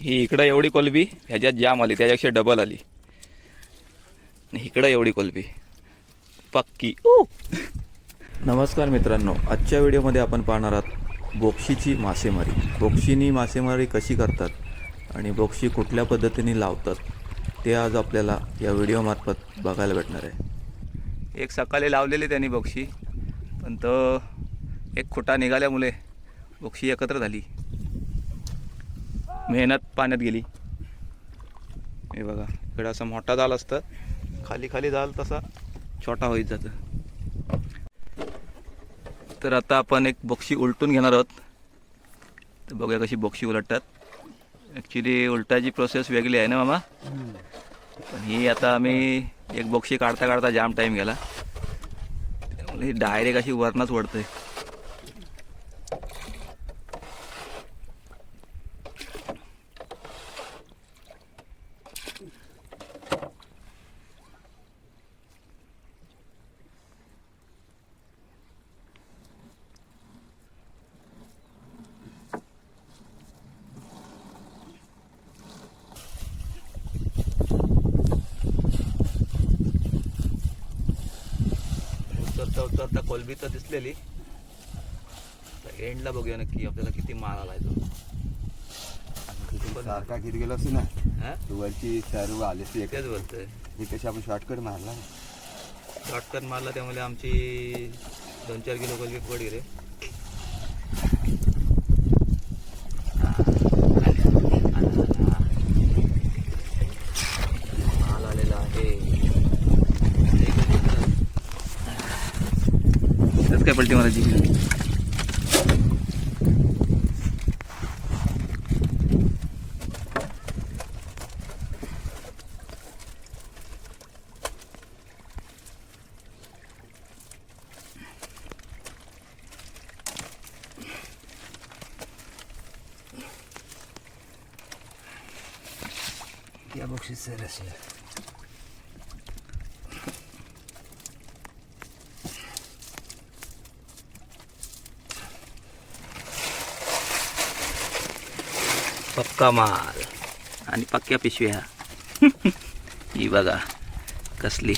ही इकडं एवढी कोलबी ह्याच्यात जाम आली त्याच्यापेक्षा डबल आली. आणि इकडं एवढी कोलबी. पक्की. ऊ नमस्कार मित्रांनो आजच्या व्हिडिओमध्ये आपण पाहणार आहात बोक्षीची मासेमारी. बोक्षीनी मासेमारी कशी करतात आणि बोक्षी कुठल्या पद्धतीने लावतात ते आज आपल्याला या व्हिडिओमार्फत बघायला भेटणार आहे. एक सकाळी लावलेली त्यांनी बोक्षी पण तो एक खोटा निघाल्यामुळे बोक्षी एकत्र झाली. मेहनत पाण्यात गेली. हे बघा इकडं असं मोठा जाल असतं. खाली खाली जाल तसा छोटा होईत जातं. तर आता आपण एक बक्षी उलटून घेणार आहोत. तर बघूया कशी बक्षी उलटतात. ॲक्च्युली उलटायची प्रोसेस वेगळी आहे ना मामा? पण ही आता आम्ही एक बक्षी काढता काढता जाम टाईम गेला. ही डायरेक्ट अशी वरनच ओढतंय उतरता उतरता कोलबी तर दिसलेली एंडला बघूया नक्की आपल्याला किती माल आलाय तो घेत गेलो असतो ना हा? तू वरची सर्व आले असते तेच बोलतोय. हे कशी आपण शॉर्टकट मारला? शॉर्टकट मारला त्यामुळे आमची दोन चार किलो कोलबी पड गेले माल आलेला आहे. इथंच काय पलटी मारायची? या पक्का माल आणि पक्क्या पिशव्या ही बघा कसली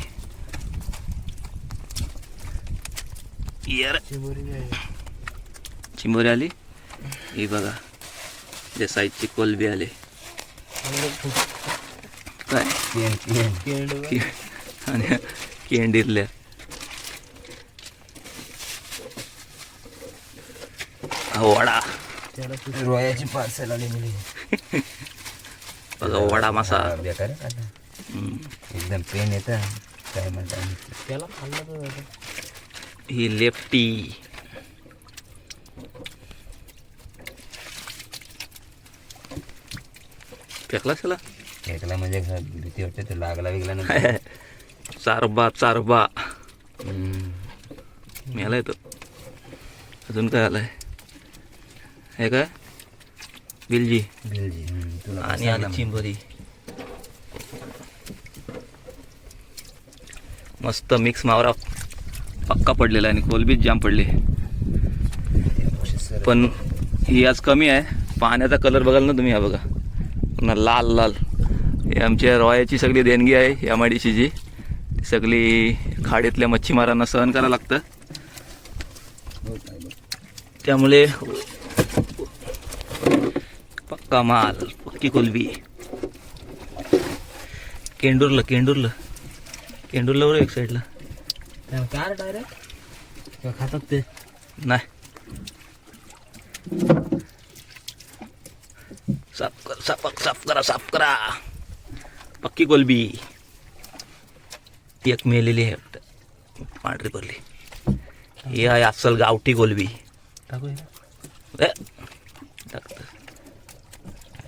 चिंबोरी आली ही बघा त्या साईजची कोलबी आले काय कि- आणि केंडीरल्या हा वडा. रोयाची पार्सल आली मुली. बघा वडा मासा. बेकार. एकदम पेन येत. काय म्हणतात ही लेफ्टी फेकला त्याला ऐकला म्हणजे भीती वाटते ते लागला विकला ना चारबा चारबा. मिळाला येतो अजून काय आलाय? हे काय? बिलजी. बिलजी तुला आणि आली चिंबोरी. मस्त मिक्स मावरा पक्का पडलेला आणि कोलबीत जाम पडले. पण ही आज कमी आहे. पाण्याचा कलर बघाल ना तुम्ही हा बघा. पुन्हा लाल लाल. हे आमच्या रॉयाची सगळी देणगी आहे या माडीची सगळी खाडीतल्या मच्छीमारांना सहन करावं लागतं. त्यामुळे पक्का माल पक्की कोलबी. केंडूरला केंडूरला. केंडूरला बरं एक साईडला कार डायरेक्ट खातात ते? नाही. साफ कर साफ साफ करा साफ करा. पक्की कोलबी ती एक मेलेली आहे. वाटतं. पांढरी भरली. ही आहे अस्सल गावठी कोलबी.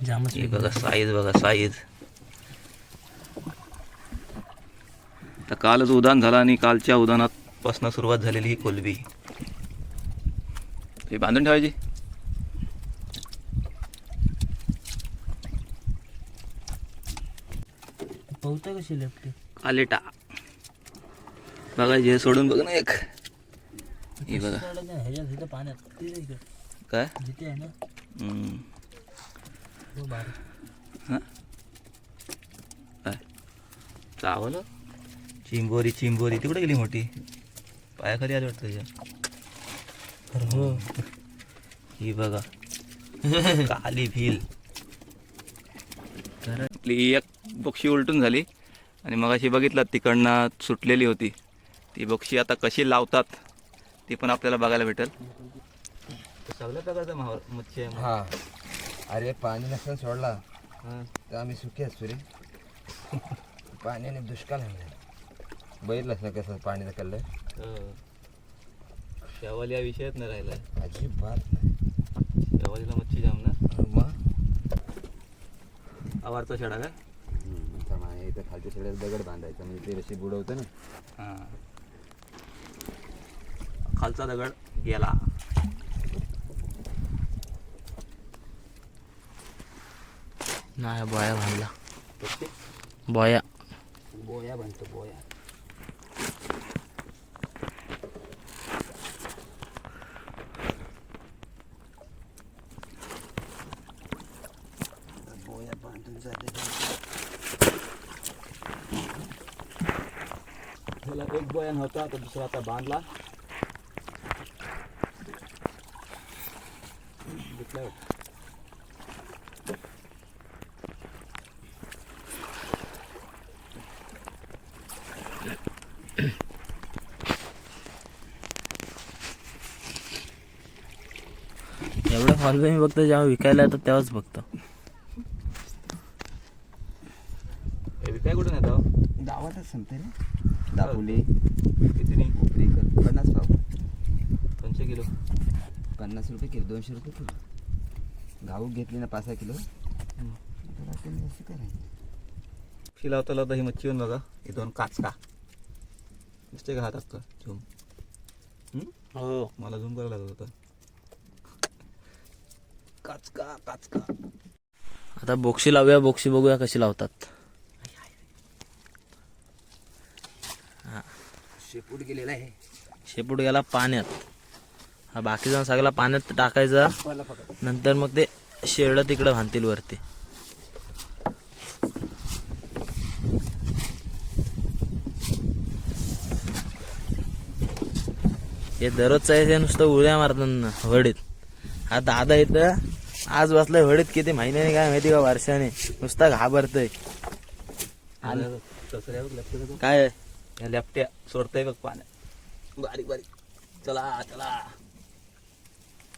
जामच बघा साईज बघा साईज तर कालच उदान झाला आणि कालच्या उदानात पासून सुरुवात झालेली ही कोलबी हे बांधून ठेवायची. कशी लेफ्ट कालेटा बघा जे सोडून बघ ना एक. ही बघा. तिथं पाण्यात काय? जिथे आहे ना. हां काय? चावलं? चिंबोरी चिंबोरी. तिकडे गेली मोठी. पायाखाली आली वाटतं अरे हो. ही बघा. काली भील. तर आपली एक बक्षी उलटून झाली. आणि मग अशी बघितलं तिकडनं सुटलेली होती. ती बक्षी आता कशी लावतात ती पण आपल्याला बघायला भेटेल. सगळ्या प्रकारचा माहोल मच्छी आहे हा. अरे पाणी नसताना सोडला. तर आम्ही सुखी असतो रे. पाण्याने दुष्काळ आहे बघितलंस ना कसं पाणी कल्लंय शेवाली हा विषयच नाही राहिला अजिबात नाही. शेवालीला मच्छी जाम ना. मग? आवारचा शेडा काय इथं खालच्या शेड्यात दगड बांधायचं. म्हणजे ते रशी बुडवतं ना. हां. खालचा दगड गेला. नाही बोया बांधला. बोया. बोया बनतो बोया बोया बांधून जाते बोया नव्हता तर दुसरा आता बांधला. एवढं फॉलो मी बघतो जेव्हा विकायला येतात तेव्हाच बघतो. हे विकाय कुठून येतो? गावातच संपते रे दापोली किती नाही उपरीकर पन्नास पाव. दोनशे किलो. पन्नास रुपये किलो दोनशे रुपये किलो. घाऊक घेतली ना पाच सहा किलो. असं करायचं. पक्षी लावता लावता ही मच्छी येऊन बघा. हे दोन काचका. दिसते का हात असतं झूम. हम्म? हो. मला झूम करायला लागत होतं. काचका काचका. आता बोक्षी लावूया बोक्षी बघूया कशी लावतात शेपूट गेलेला आहे शेपूट गेला पाण्यात. हा बाकीचा सगळा पाण्यात टाकायचा. नंतर मग ते शेरडं तिकडं बांधतील वरती. हे दररोजचं आहे ते नुसतं उड्या मारतात हडीत हा दादा इथं आज बसलाय हडीत किती महिन्याने काय माहिती का वर्षाने. नुसता घाबरतय. काय? लॅपट्या सोडताय बघ पाण्यात. बारीक बारीक चला चला.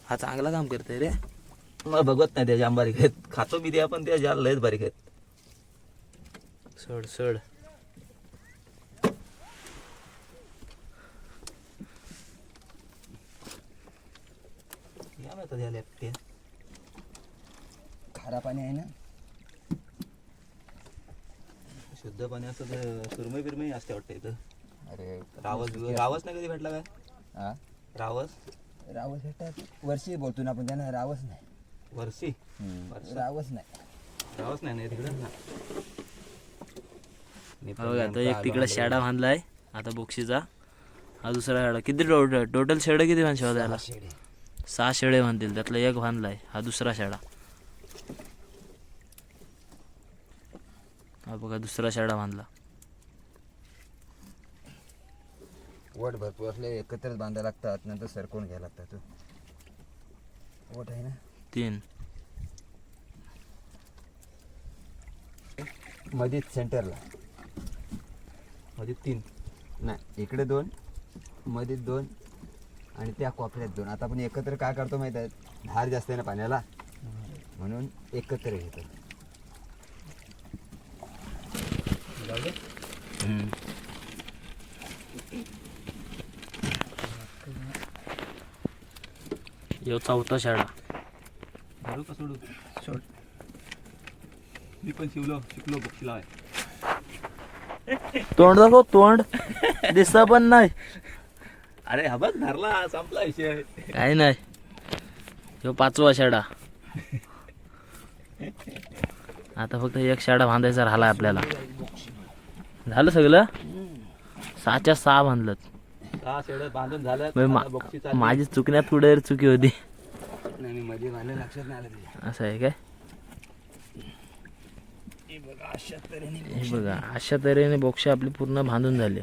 हा चांगला काम करतोय रे. मला बघत नाही त्या जाम बारीक आहेत. खातो मी त्या पण त्या जाल लयच बारीक आहेत. सोड सोड. खारा पाणी आहे ना? शुद्ध पाणी असं सुरमई बिरमई असते वाटतं इथं. अरे रावस रावस नाही कधी भेटला काय? हा? रावस? रावस भेटतात वर्षी बोलतो ना आपण त्यांना रावस नाही. वर्षी. रावस नाही. रावस नाही ना. तिकडं बघा आता एक तिकडे शेडा बांधलाय आता बोक्षीचा. हा दुसरा शेडा. किती टोटल टोटल शेड किती बांध शोधायला शेडे. सहा शेळे बांधतील त्यातला एक बांधलाय हा दुसरा शेडा. हा बघा दुसरा शेडा बांधला. वट भरपूर असले एकत्रच बांधायला लागतात नंतर सरकवून घ्यायला लागतात. वट आहे ना? तीन. मध्येच सेंटरला. मध्ये तीन. नाही इकडे दोन मध्ये दोन आणि त्या कोपऱ्यात दोन. आता आपण एकत्र काय करतो माहीत आहे? धार जास्त आहे ना पाण्याला? म्हणून एकत्र घेतो यो चौथा शेडा घालू का सोडू? सोड. मी पण शिवलो शिकलो बक्षीला आहे. तोंड दाखव तोंड. दिसत पण नाही. अरे हा बघ धरला संपला विषय. काही नाही. ह्यो पाचवा शेडा आता फक्त एक शेडा बांधायचा राहिला आपल्याला. झालं सगळं? सहाच्या सहा बांधलं शेड बांधून झालं. माझी चुकण्यात पुढे चुकी होती. नाही मी मध्ये बांधलं लक्षात नाही आलं तुझ्या. असं आहे काय? हे बघा अशा तऱ्हेने बोक्षे आपली पूर्ण बांधून झाले.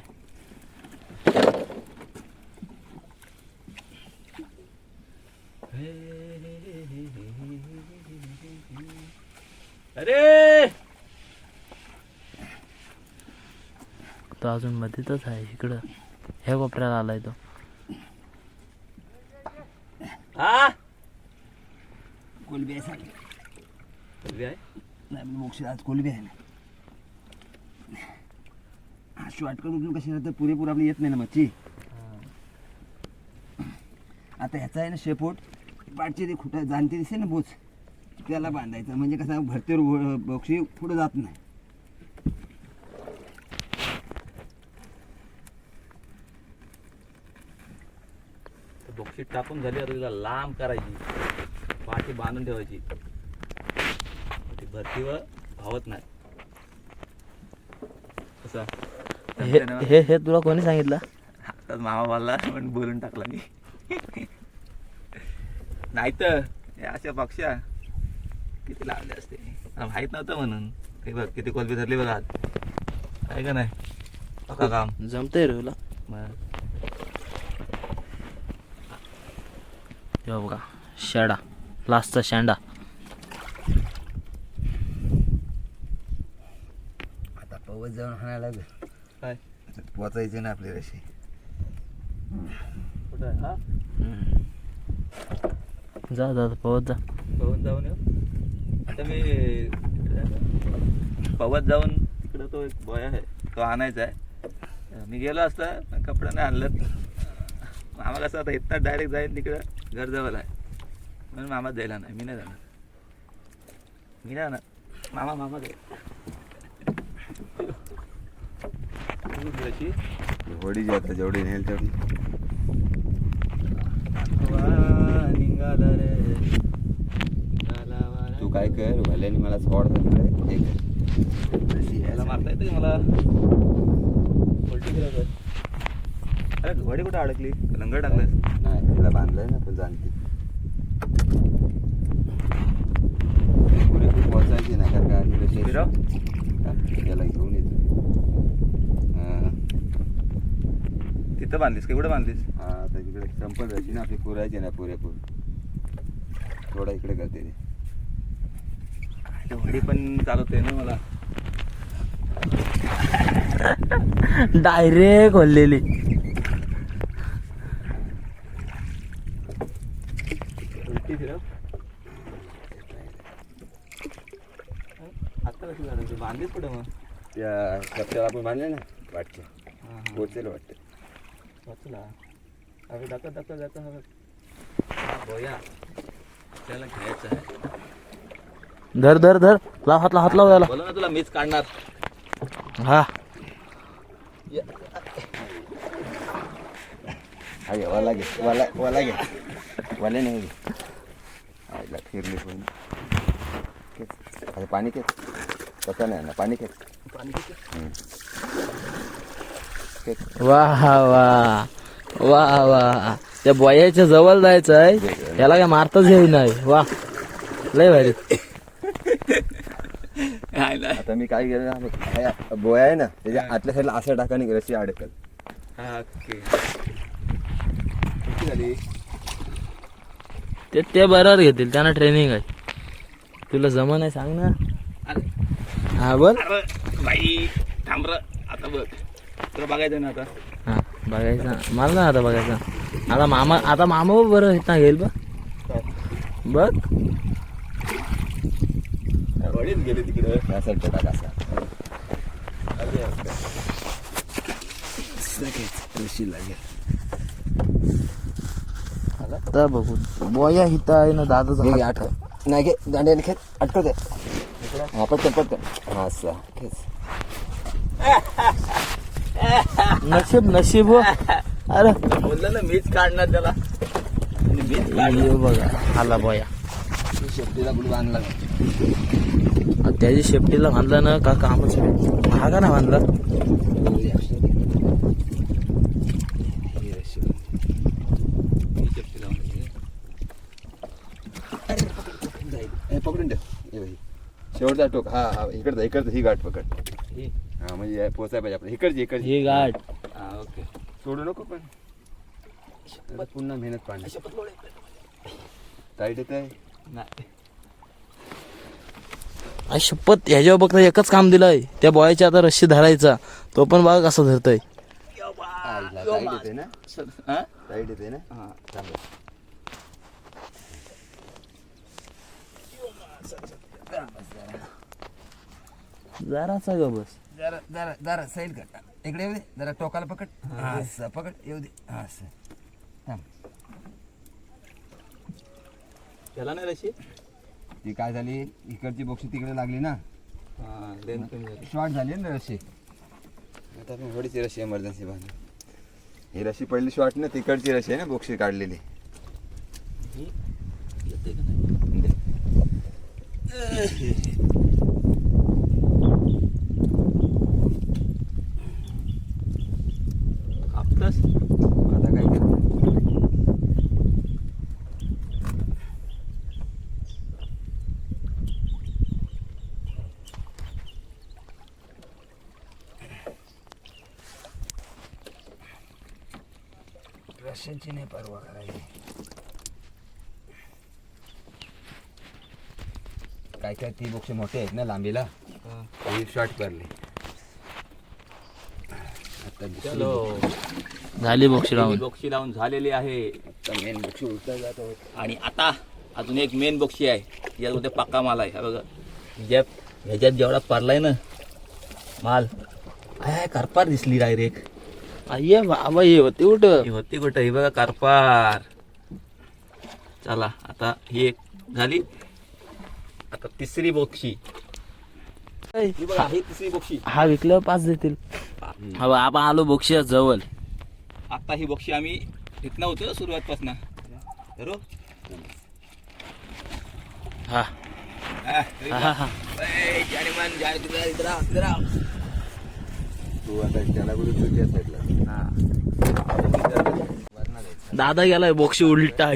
अरे! तो अजून मध्येच आहे इकडं. ह्या कोपऱ्याला आलाय तो. हा? कोलबी आहे सांग कोलबी आहे? नाही मोक्ष आज कोलबी आहे ना. हा शॉर्टकट उठून कशी तर पुरेपूर आपली येत नाही ना मच्छी. आता ह्याचा आहे ना शेपूट. पाठची ते खुटा जाणते दिसते ना बोच त्याला बांधायचं. म्हणजे कसं भरतेवर बोक्षी पुढे जात नाही तर बक्षीस टाकून झाली तिला लांब करायची. पाठी बांधून ठेवायची. ती भरतीवर भावत नाही. कसं? हे हे हे तुला कोणी सांगितलं? आताच मामा बोलला पण बोलून टाकला मी. नाही तर हे अशा पक्षा किती लावले असते. मला माहीत नव्हतं म्हणून. हे बघ किती कोलबी धरली बघा आहे का नाही? बघा काम. जमतंय रे तुला. मग? हे बघा शेडा लास्टचा शेंडा. आता पवत जाऊन हाणायला लागेल. काय? पोचायचे ना आपले रशी कुठं आहे? हा? जा जा पवत जा. पवन जाऊन येऊ? आता मी पवत जाऊन तिकडं तो एक बॉय आहे तो आणायचा आहे. मी गेलो असता पण कपडा नाही आणलं मामा कसं आता इथं डायरेक्ट जाईन तिकडं? जवळ आहे म्हणून मामाच जायला नाही मी नाही जाणार मी नाही जाणार मामा मामा कशी होडी जी आता जेवढी नेल तेवढी निघाला रे. तू काय कर भल्याने मला सोड तिकडे हे कर. मला यायला मारता येतं मला आहे. अरे घोडी कुठे अडकली? लंगर टाकलंय नाही तिला बांधलंय ना पण जाणते. पुरेपूर पोचायची ना कारण का फिरव. हा, त्याला घेऊन येतो. हा. तिथं बांधलीस का? कुठे बांधलीस? हा आता तिकडे संपत रशी ना आपली पुरायची ना पुरेपूर. थोडा इकडे करते ते ते घोडी पण चालवते ना मला. डायरेक्ट खोललेली उलटी फिरव आता कशी झालं तू बांधलीस कुठे मग? त्या कपड्याला आपण बांधले ना हां हां. पोचेल वाटतं. वाचला अरे दाखव दाखव दाखव हवं बोया त्याला घ्यायचं आहे. धर धर धर. लाव हात लाव हात लाव त्याला बोला ना तुला मीच काढणार. हा. हा घे वाला घे वाला वाला घे. वाले नाही घे आईला फिरली पण. आता पाणी खेच तसं नाही ना पाणी वा वा. वा वा. त्या बॉयाच्या जवळ जायचं आहे. याला काय मारताच येई नाही. वा. लय भारी. आता मी काय केलं ना बोया आहे ना त्याच्या आतल्या साईडला असं टाका आणि रशी अडकल. हा ते ते बरोबर घेतील. त्यांना ट्रेनिंग आहे. तुला जमा नाही सांग ना. अरे हा बोल. अरे बाई थांब र. आता बघ. तुला बघायचं ना आता? हा बघायचं. मला ना आता बघायचं. आता मामा आता मामा बरं इथं घेईल बघ. बघ. वडील गेले तिकडे. साईडला टाका असा रशी लागेल आता बघू. बॉया हिता आहे ना दादाचा हात. अटक नाही घे दांड्याने खेच अटकत आहे हा पटकन पटकन हा असं खेच नशीब नशीब हो. अरे बोललं ना मीच काढणार त्याला आणि मीच हे बघा आला बॉया शेपटीला कुठे बांधला आणि त्याची शेपटीला बांधला ना का कामच नाही. हा का ना बांधला मी शेपटी लावून पकडून ठेव हे बाई. शेवट वरचा टोक हा हा इकडचा इकडचं ही गाठ पकड. ही. हा म्हणजे पोचाय पाहिजे आपलं इकडची इकडची. ही गाठ. हा ओके. सोडू नको पण. आता पुन्हा मेहनत पाडली टाईट येत आहे? नाही. आई शपथ ह्याच्यावर फक्त एकच काम दिलंय. त्या बॉयच्या आता रस्सी धरायचा. तो पण बघा कसा धरतय. आईला टाईट येते ना? हा? टाईट येते ना? हा. थांब. जराचा ग बस. जरा जरा जरा साईड कर इकडे येऊ दे जरा टोकाला पकड. हा. असं पकड येऊ दे. हा असं. थांब. त्याला नाही रशी? ती काय झाली? इकडची बोक्षी तिकडे लागली ना. हा लेन कमी झाली. शॉर्ट झाली ना रशी. आता आपण थोडीची रशी एमर्जन्सी बांधली. ही रशी पहिली शॉर्ट ना तिकडची रशी आहे ना बोक्षी काढलेली. येते का नाही? कापतास आता काय कर रशांची नाही परवा करायची काय काय ती बोक्ष मोठे आहेत ना लांबीला? शॉर्ट करली आता चलो. झाली बॉक्स लावून. बक्षी लावून झालेली आहे. मेन बोक्ष उलटा जात. आणि आता अजून एक मेन बक्षी आहे. यामध्ये पक्का माल आहे. हा बघा. ह्याच्यात ह्याच्यात जेवढा पडलाय ना माल. आहे करपार दिसली डायरेक्ट अय्ये बाबा ये होते कुठं? होती कुठं? ही बघा कारपार. चला आता ही एक झाली. आता तिसरी बोक्षी. ही बघा ही तिसरी बोक्षी. हा विकल्यावर पाच देतील. हा आपण आलो बक्षीच्या जवळ. आता ही बोक्षी आम्ही घेत नव्हतं सुरुवातपासून. बरोबर हा. दादा गेलाय बॉक्सी उलटा हा.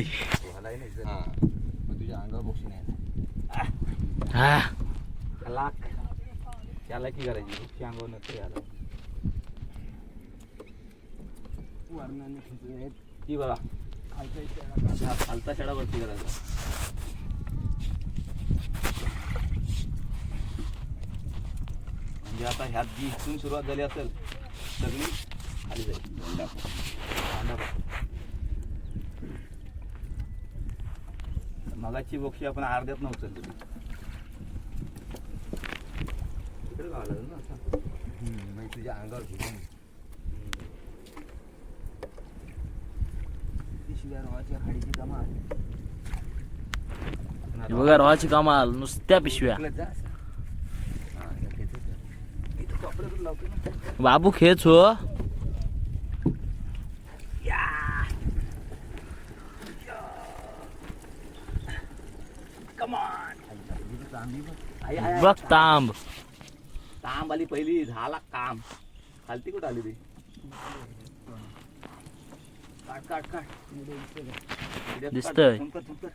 तुझ्या अंगावर बोक्षी नाही. हा. लाख त्याला की करायची? बोक्षी अंगावर नसते याला वरणाने खिचून येत ती बघा. हा, खालचा शेडा वरती करायचा. म्हणजे आता ह्यात जी इथून सुरुवात झाली असेल सगळी खाली जाईल. बघ. मगाची बोक्षी आपण अर्ध्यात नव्हतं उचलली तिकडे गावाला ना तुझ्या अंगावर खिचून कमाल. बघा रवाची कामाल नुसत्या पिशव्या. बाबू खेच हो. बघ तांब. तांब आली पहिली झाला काम. खालती कुठं आली ती? काट काट काट इथे दिसतंय. काट, थुंकत, थुंकत.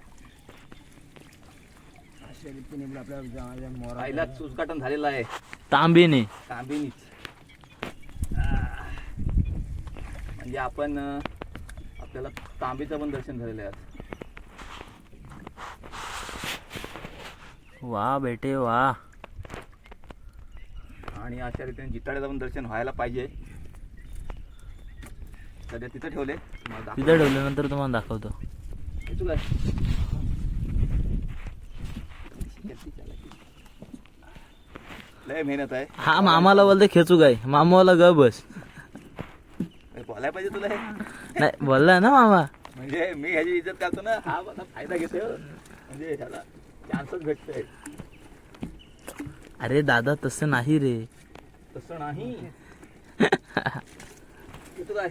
अशा रीतीने आपलं आपल्या गावाच्या मोरा पहिलाच उद्घाटन झालेलं आहे तांबीने तांबिनीच. म्हणजे आपण आपल्याला तांबीचं पण दर्शन झालेलं आहे आज. वा बेटे वा आणि अशा रीतीने जिताड्याचं पण दर्शन व्हायला पाहिजे सध्या तिथं ठेवले. तिथं ठेवल्यानंतर तुम्हाला दाखवतो. हे लय मेहनत आहे. हा मामाला बोलते खेचू काय? मामाला ग बस. बोलायला पाहिजे तुला नाही बोललाय ना मामा. म्हणजे मी ह्याची इज्जत करतो ना हा मला फायदा घेतोय हो. म्हणजे ह्याला चान्सच भेटतोय. अरे दादा तसं नाही रे. तसं नाही. काय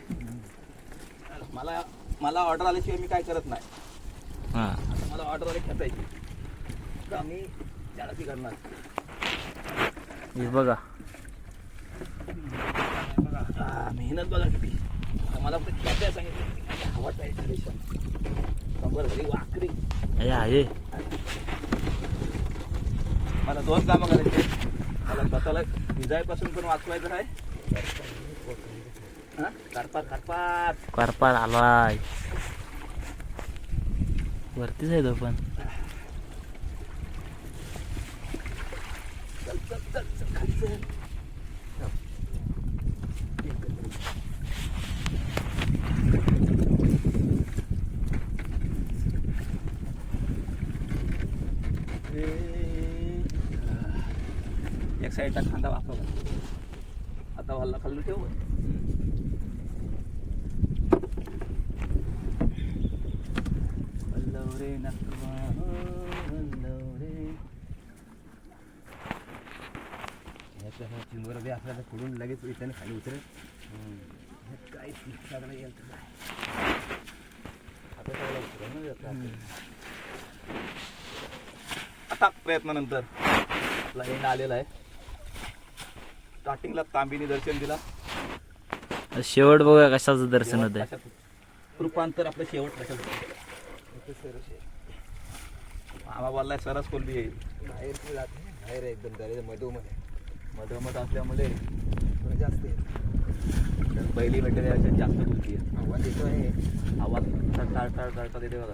मला मला ऑर्डर आल्याशिवाय मी काय करत नाही. हा. आता मला ऑर्डर आली खेचायची. तर त्याला ती करणार. हे बघा. हा, मेहनत बघा किती. आता मला फक्त खेचायला सांगितलं. आवडता कंबर झाली वाकरी हे आहे. मला दोन कामं करायचे मला स्वतःला भिजायपासून पण वाचवायचं आहे. हा? कारपार कारपार करपात आलाय वरतीच आहे तो पण चल चल चल चल खाली चल. एक साईडला खांदा वापरा आता वाला खाल्लं ठेव वल्लव रे नकवा, वल्लव रे. तर पुढून लगेच इथं खाली उतरेल. काय. आता. आता. प्रयत्नानंतर एंड आलेला आहे. स्टार्टिंगला तांबीने दर्शन दिला. शेवट बघूया कशाचं दर्शन कशात रूपांतर आपलं शेवट होतं? मामा बोललाय सरस कोलबी येईल बाहेर जात नाही बाहेर एकदम दरे मधोमध्ये मधोमध असल्यामुळे थोडं जास्त आहे पहिली भेटेल जास्त आहे आवाज येतो आहे. आवाज टाळ टाळ टाळ टाळता येते बघा.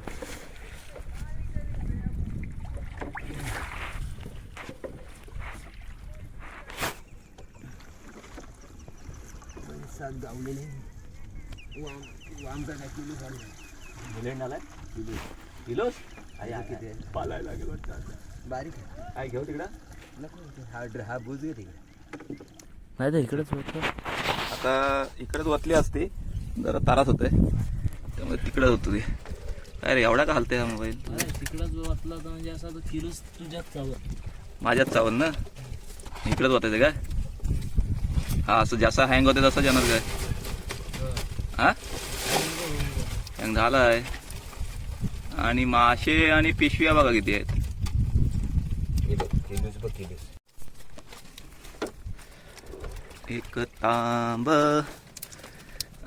सात गावलेले वाम वामचा टाकलेली झाली. आलाय? किती? पालायला लागेल वाटतं. बारीक आहे. काय घेऊ तिकडं? हा हा बुज नाही तर इकडेच होत आता इकडेच वतली असते जरा तारात होते. त्यामुळे तिकडेच होतो ते काय रे एवढा का हलते हा मोबाईल तिकडच वाचला तर म्हणजे असा तो किलोच तुझ्याच चावत. माझ्याच चावल ना? इकडेच वाटायचं काय हा असं जसा हँग होते तसं जाणार काय हा? हँग झालाय. आणि मासे आणि पिशव्या बघा किती आहेत हे बघ किलोच बघ किलोच एक तांब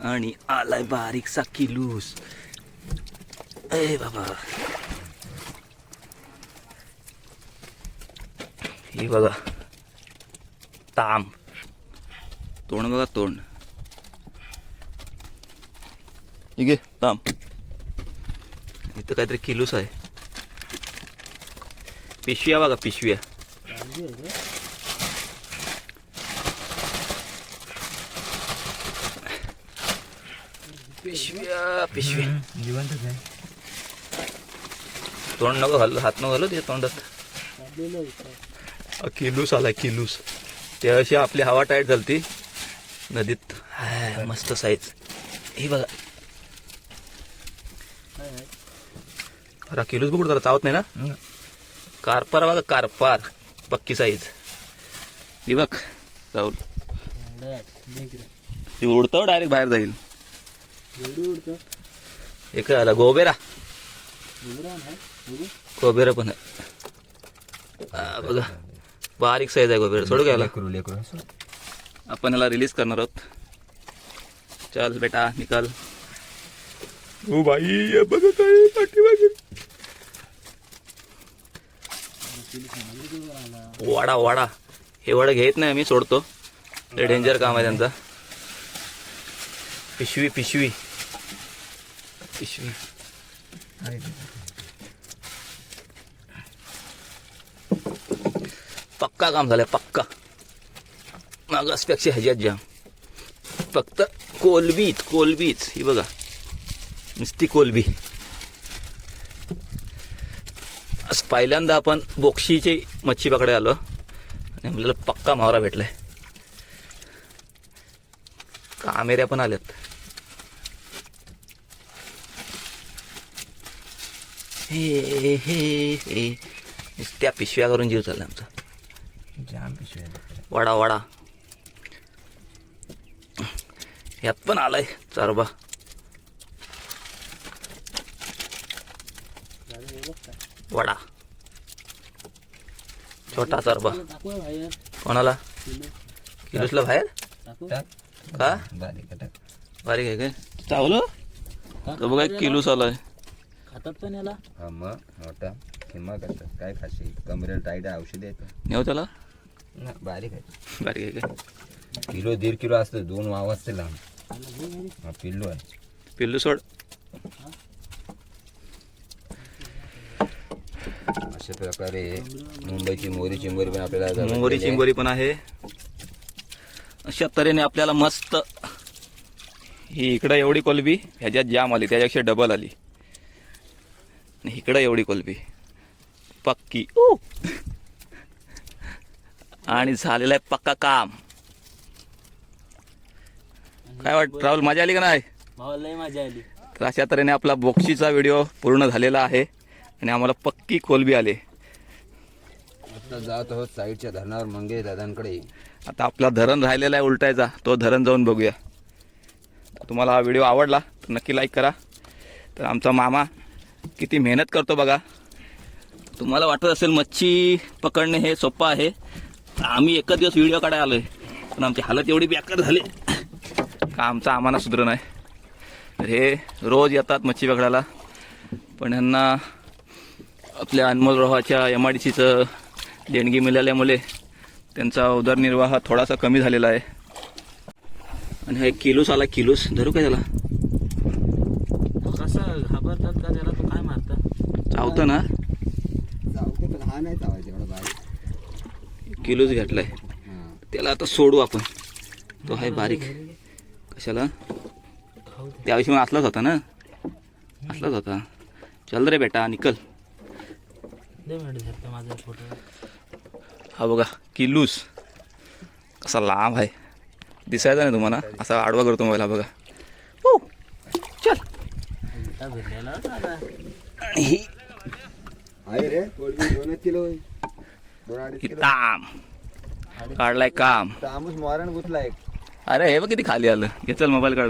आणि आलाय बारीकसा किलूस ए बाबा. हे बघा. तांब. तोंड बघा तोंड. ठीक आहे तांब. इथं काहीतरी किलूस आहे. पिशव्या बघा पिशव्या. पिशव्या जिवंतच आहे. तोंड नको घाल हात नको घालू ते तोंडात. अ, किलूस आला किलूस. ते अशी आपली हवा टाईट झालती नदीत. हाय, मस्त साईज ही बघा. अरे किलूस बघू जरा चावत नाही ना? कारपार बघा कारपार. पक्की साईज ही बघ. राहुल ती उडतं डायरेक्ट बाहेर जाईल. काय आला गोबेरा. गोबेरा पण आहे. बघा. बारीक साईज आहे गोबेरा सोडू घ्यायला लेकरू लेकरू आपण याला रिलीज करणार आहोत. चल बेटा निकाल. ओ भाई हे बघा काय पाठीमागे वाडा वाडा. हे वडा घेत नाही आम्ही सोडतो. ते डेंजर काम आहे त्यांचा. पिशवी पिशवी. पिशवी. पक्का काम झालंय पक्का. मागासपेक्षा ह्याच्यात जाम फक्त कोलबीत कोलबीच. ही बघा. नुसती कोलबी. आज पहिल्यांदा आपण बोक्षीची मच्छी पकडे आलो. आणि आपल्याला पक्का मावरा भेटलाय. कामेऱ्या पण आल्यात. हे हे हे. नुसत्या पिशव्या करून जीव चालला आमचा. जाम पिशवी आहे. वडा वडा. यात पण आलाय चारबा. वडा. छोटा चारबा. कोणाला? किलोसला बाहेर. का? बारीक आहे, काय? चावलं? तर बघा एक किलोस आलाय. खातात पण याला. हा मग. मोठा किंमत करतात काय खाशी? कमरेला टाईट आहे औषध आहेत नेऊ त्याला? ना बारीक आहे. बारीक आहे काय किलो दीड किलो असतं दोन वाव असते लांब हा पिल्लू आहे. पिल्लू सोड. अशा प्रकारे मुंबईची मोरी चिंबोरी पण आपल्याला जवळ आहे. चिंबोरी पण आहे. अशा तऱ्हेने आपल्याला मस्त ही इकडं एवढी कोलबी ह्याच्यात जाम आली त्याच्यापेक्षा डबल आली. आणि इकडं एवढी कोलबी पक्की. ऊ आणि झालेलं आहे पक्का काम. काय वाट राहुल मजा आली का नाही? लय मजा आली. तर अशा तऱ्हेने आपला बोक्षीचा व्हिडिओ पूर्ण झालेला आहे आणि आम्हाला पक्की कोलबी आली. आता जात आहोत साईडच्या धरणावर मंगे दादांकडे. आता आपला धरण राहिलेला आहे उलटायचा तो धरण जाऊन बघूया. तुम्हाला हा व्हिडिओ आवडला तर नक्की लाईक करा. तर आमचा मामा किती मेहनत करतो बघा. तुम्हाला वाटत असेल मच्छी पकडणे हे सोपं आहे. आम्ही एकच दिवस व्हिडिओ काढायला आलोय. पण आमची हालत एवढी बेकार झाली. का आमचा आम्हाला सुधर नाही तर हे रोज येतात मच्छी पकडायला. पण ह्यांना आपल्या अनमोल रोहाच्या एम आय डी सीचं देणगी मिळाल्यामुळे त्यांचा उदरनिर्वाह थोडासा कमी झालेला आहे. आणि हा एक किलूस आला किलूस धरू काय त्याला कसं घाबरतात का त्याला तो काय मारतात चावतं ना? चावते पण हा नाही चावायचा एवढा बारीक. किलूस घेतलाय. हा. त्याला आता सोडू आपण. तो आहे बारीक. कशाला? त्याविषयी मग असलाच होता ना? असलाच होता. चल रे बेटा निकल. दे मॅडम धरतो माझा फोटो. हा बघा किलूस कसा लांब आहे. दिसायचा नाही तुम्हाला? असा आडवा करतो मोबाईल हा बघा. हो चल. ही आहे रे. कोलबी दोनच किलो आहे. दोन अडीच किलो. ताम. काढलाय काम. तामूस मोरण गुतला एक अरे हे बघ किती खाली आलं. घे चल मोबाईल काढ.